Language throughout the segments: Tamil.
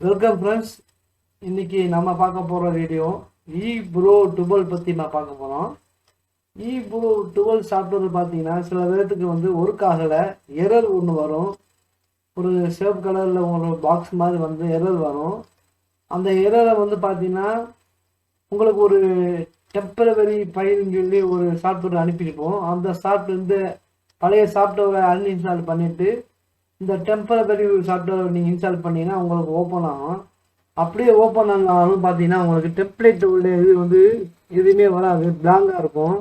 வெல்கம் ஃப்ரெண்ட்ஸ் இன்னைக்கு நம்ம பார்க்க போகிற வீடியோ இ ப்ரோ டுவெல் பற்றி நான் பார்க்க போகிறோம் இ ப்ரோ டுவெல் சாஃப்ட்வேர் பார்த்தீங்கன்னா சில பேர்த்துக்கு வந்து ஒர்க் ஆகலை எரர் ஒன்று வரும். ஒரு சேவ் கலரில் உங்களுக்கு பாக்ஸ் மாதிரி வந்து எரர் வரும். அந்த எரரை வந்து பார்த்தீங்கன்னா உங்களுக்கு ஒரு டெம்பரவரி ஃபைல்னு சொல்லி ஒரு சாஃப்ட்வேர் அனுப்பியிருப்போம். அந்த சாஃப்ட்வேர் வந்து பழைய சாஃப்ட்வேரை அன்இன்ஸ்டால் பண்ணிவிட்டு இந்த டெம்பரரி சாஃப்ட்வேர் நீங்கள் இன்ஸ்டால் பண்ணீங்கன்னா உங்களுக்கு ஓப்பன் ஆகும். அப்படியே ஓப்பன் ஆனாலும் பார்த்தீங்கன்னா உங்களுக்கு டெம்ப்ளேட் உள்ள இது வந்து எதுவுமே வராது. பிளாங்காக இருக்கும்.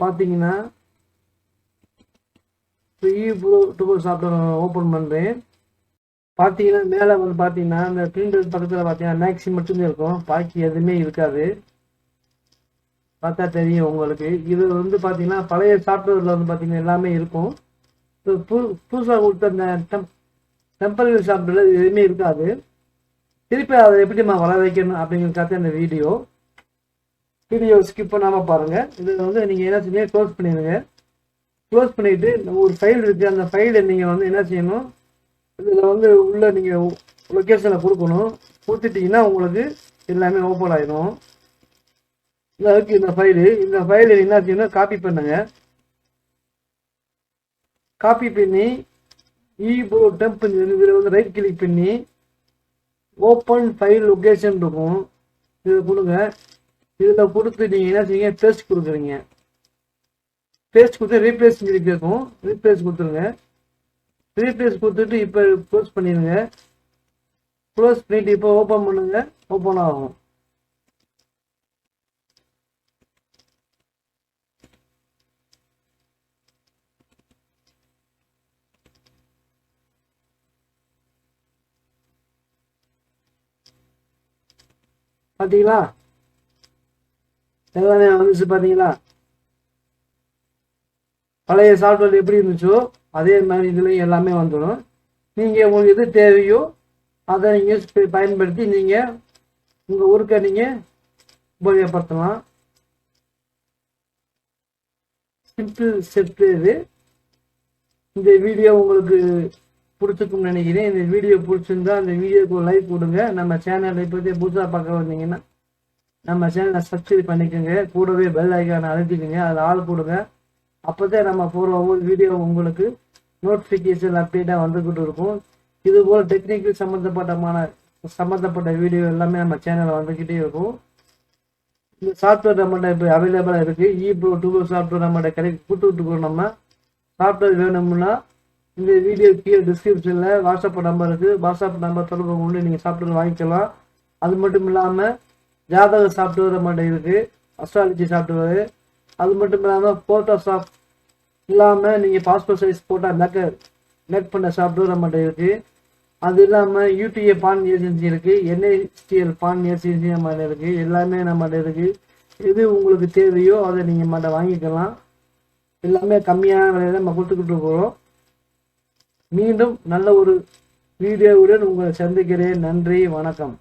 பார்த்தீங்கன்னா இப்போ சாஃப்ட்வேர் ஓப்பன் பண்ணுறேன் பார்த்தீங்கன்னா மேலே வந்து பார்த்தீங்கன்னா இந்த பிரிண்டர் பக்கத்தில் பார்த்தீங்கன்னா மேக்ஸி மட்டும்தான் இருக்கும். பாக்கி எதுவுமே இருக்காது. பார்த்தா தெரியும் உங்களுக்கு. இது வந்து பார்த்தீங்கன்னா பழைய சாஃப்ட்வேரில் வந்து பார்த்தீங்கன்னா எல்லாமே இருக்கும். புதுசாக கொடுத்த அந்த டெம் டெம்பரரி சாஃப்ட்வேரில் எதுவுமே இருக்காது. திருப்பி அதை எப்படி நம்ம வர வைக்கணும் அப்படிங்கிறது கற்று அந்த வீடியோ வீடியோ ஸ்கிப் பண்ணாமல் பாருங்கள் இதில் வந்து நீங்கள் என்ன செய்யணும் க்ளோஸ் பண்ணிடுங்க. க்ளோஸ் பண்ணிவிட்டு ஒரு ஃபைல் இருக்குது அந்த ஃபைலை நீங்கள் வந்து என்ன செய்யணும் இதில் வந்து உள்ளே நீங்கள் லொக்கேஷனை கொடுக்கணும். கொடுத்துட்டீங்கன்னா உங்களுக்கு எல்லாமே ஓப்பன் ஆகிடும் இந்த இருக்குது இந்த ஃபைலு இந்த ஃபைலு என்ன செய்யணும் காப்பி பண்ணுங்கள் காப்பி பண்ணி ஈபோ டெம்ப் இதில் வந்து ரைட் கிளிக் பண்ணி ஓப்பன் ஃபைல் லொக்கேஷன் இருக்கும். இதை கொடுங்க. இதில் கொடுத்து நீங்கள் என்ன செய்யுங்க பேஸ்ட் கொடுக்குறீங்க. பேஸ்ட் கொடுத்து ரீப்ளேஸ் சொல்லி கேட்கும். ரீப்ளேஸ் கொடுத்துருங்க. ரீப்ளேஸ் கொடுத்துட்டு இப்போ க்ளோஸ் பண்ணிடுங்க. க்ளோஸ் பண்ணிட்டு இப்போ ஓப்பன் பண்ணுங்கள் ஓப்பன் ஆகும். பார்த்தீங்களா எல்லாமே வந்துச்சு பார்த்தீங்களா பழைய சாஃப்ட்வேர் எப்படி இருந்துச்சோ அதே மாதிரி இதுலேயும் எல்லாமே வந்துடும். நீங்கள் உங்களுக்கு எது தேவையோ அதை நீங்கள் பயன்படுத்தி நீங்கள் உங்கள் ஊருக்கை நீங்கள் உபயோகப்படுத்தலாம். சிம்பிள் செட்டு இது. இந்த வீடியோ உங்களுக்கு பிடிச்சிருக்கும்னு நினைக்கிறேன். இந்த வீடியோ பிடிச்சிருந்தா அந்த வீடியோக்கு லைக் கொடுங்க. நம்ம சேனலை இப்போதே புதுசாக பார்க்க வந்தீங்கன்னா நம்ம சேனலை சப்ஸ்கிரைப் பண்ணிக்கோங்க. கூடவே பெல் ஐக்கானை அழுத்திக்கோங்க. அதில் ஆள் கொடுங்க அப்போதான் நம்ம போகிற ஒவ்வொரு வீடியோ உங்களுக்கு நோட்டிஃபிகேஷன் அப்டேட்டாக வந்துக்கிட்டு இருக்கும். இது போல் டெக்னிக்கல் சம்மந்தப்பட்டமான சம்மந்தப்பட்ட வீடியோ எல்லாமே நம்ம சேனலில் வந்துக்கிட்டே இருக்கும். இந்த சாஃப்ட்வேர் நம்மகிட்ட இப்போ அவைலபிளாக இருக்குது இ ப்ரோ டூ சாஃப்ட்வேர் நம்மகிட்ட கிடைக்க கொடுத்துட்டு இருக்கோம் நம்ம. சாஃப்ட்வேர் வேணும்னா இந்த வீடியோ கீழே டிஸ்கிரிப்ஷனில் வாட்ஸ்அப் நம்பர் இருக்குது வாட்ஸ்அப் நம்பர் தொடர்பு கொண்டு நீங்கள் சாஃப்ட்வேர் வாங்கிக்கலாம். அது மட்டும் இல்லாமல் ஜாதக சாஃப்ட்வேர் மட்டும் இருக்குது அஸ்ட்ராலஜி சாஃப்ட்வேர் அது மட்டும் இல்லாமல் ஃபோட்டோஷாப் இல்லாமல் நீங்கள் பாஸ்போர்ட் சைஸ் ஃபோட்டோ மேக்க மேக் பண்ண சாஃப்ட்வேர் நம்மகிட்ட இருக்குது அது இல்லாமல் யூடிஏ பான் ஏஜென்சி இருக்குது என்ஐஸ்டிஎல் பான் ஏஜென்சி நம்மகிட்ட இருக்குது எல்லாமே நம்மகிட்ட இருக்குது எது உங்களுக்கு தேவையோ அதை நீங்கள் மட்டும் வாங்கிக்கலாம். எல்லாமே கம்மியான விலையில நம்ம கொடுத்துக்கிட்டு போகிறோம் மீண்டும் நல்ல ஒரு வீடியோவுடன் உங்களை சந்திக்கிறேன். நன்றி வணக்கம்.